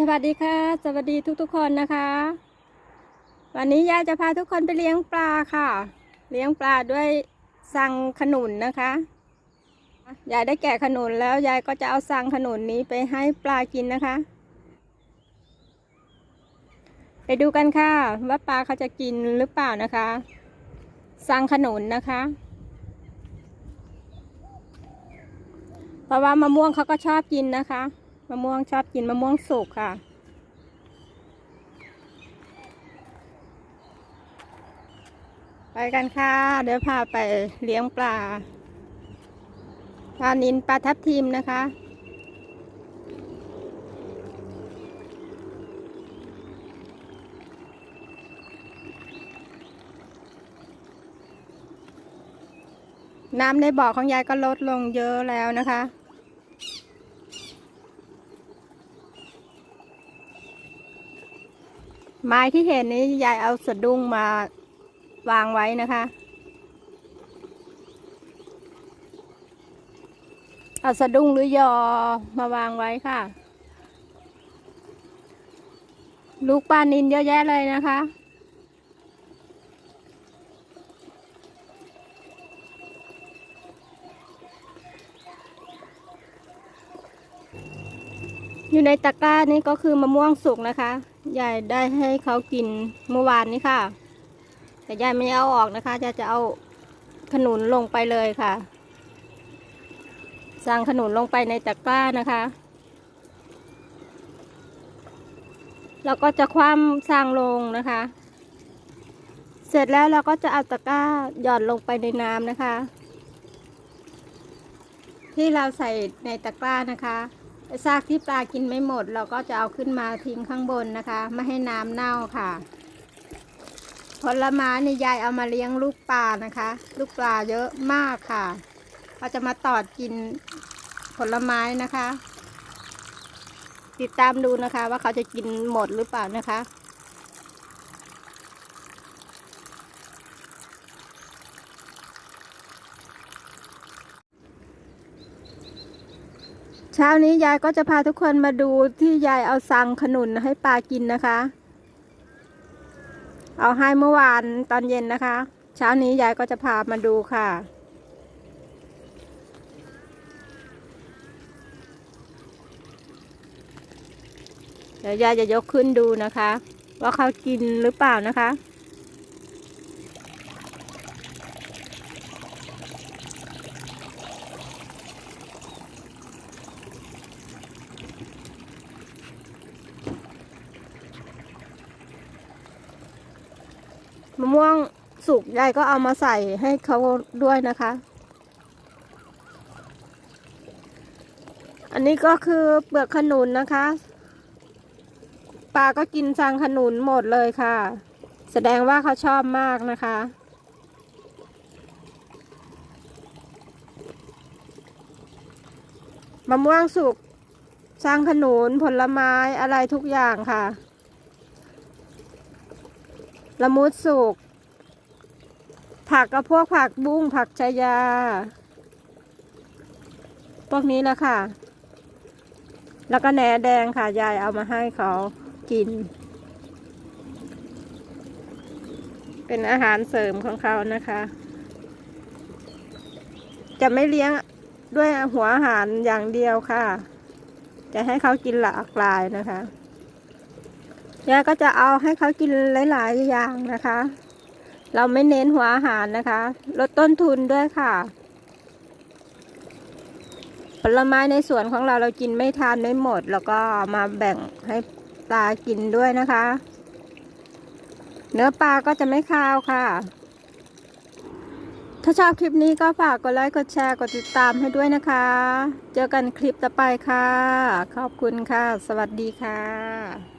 สวัสดีค่ะ สวัสดีทุกๆคนนะคะ วันนี้ยายจะพาทุกคนไปเลี้ยงปลาค่ะ เลี้ยงปลาด้วยสังขนุนนะคะยายได้แกะขนุนแล้วยายก็จะเอาสังขนุนนี้ไปให้ปลากินนะคะ ไปดูกันค่ะว่าปลาเขาจะกินหรือเปล่านะคะสังขนุนนะคะ เพราะว่ามะม่วงเขาก็ชอบกินนะคะ มะม่วงชอบกินมะม่วงสุกค่ะ ไปกันค่ะ เดี๋ยวพาไปเลี้ยงปลาปลานินปลาทับทิมนะคะน้ำในบ่อของยายก็ลดลงเยอะแล้วนะคะ ไม้ที่เห็นนี้ยายเอาสะดุ้งมาวางไว้นะคะ เอาสะดุ้งหรือยอมาวางไว้ค่ะ ลูกปลานินเยอะแยะเลยนะคะอยู่ในตะกร้านี่ก็คือมะม่วงสุกนะคะ ยายได้ให้เขากินเมื่อวานนี้ค่ะ แต่ยายไม่เอาออกนะคะจะจะเอาขนุนลงไปเลยค่ะ สั่งขนุนลงไปในตะกร้านะคะแล้วก็จะคว่ำสร้างลงนะคะ เสร็จแล้วเราก็จะเอาตะกร้าหย่อนลงไปในน้ำนะคะ ที่เราใส่ในตะกร้านะคะ ซากที่ปลากินไม่หมด เราก็จะเอาขึ้นมาทิ้งข้างบนนะคะ ไม่ให้น้ำเน่าค่ะ ผลไม้นี่ยายเอามาเลี้ยงลูกปลานะคะ ลูกปลาเยอะมากค่ะเขาจะมาตอดกินผลไม้นะคะ ติดตามดูนะคะว่าเขาจะกินหมดหรือเปล่านะคะ เช้านี้ยายก็จะพาทุกคนมาดูที่ยายเอาสังขนุนให้ปลากินนะคะ เอาให้เมื่อวานตอนเย็นนะคะ เช้านี้ยายก็จะพามาดูค่ะ เดี๋ยวยายจะยกขึ้นดูนะคะ ว่าเขากินหรือเปล่านะคะ มะม่วงสุกยายก็เอามาใส่ให้เขาด้วยนะคะ อันนี้ก็คือเปลือกขนุนนะคะปลาก็กินสังขนุนหมดเลยค่ะ แสดงว่าเขาชอบมากนะคะ มะม่วงสุกสังขนุนผลไม้อะไรทุกอย่างค่ะ ละมุดสุก ผักก็พวกผักบุ้งผักชายา พวกนี้แหละค่ะ แล้วก็แหนแดงค่ะ ยายเอามาให้เขากิน เป็นอาหารเสริมของเขานะคะ จะไม่เลี้ยงด้วยหัวอาหารอย่างเดียวค่ะ จะให้เขากินหลากหลายนะคะ ยายก็จะเอาให้เขากินหลาย ๆ อย่างนะคะ เราไม่เน้นหัวอาหารนะคะ ลดต้นทุนด้วยค่ะ ผลไม้ในสวนของเราเรากินไม่ทานไม่หมด แล้วก็มาแบ่งให้ปลากินด้วยนะคะ เนื้อปลาก็จะไม่คาวค่ะ ถ้าชอบคลิปนี้ก็ฝากกดไลค์กดแชร์กดติดตามให้ด้วยนะคะ เจอกันคลิปต่อไปค่ะ ขอบคุณค่ะ สวัสดีค่ะ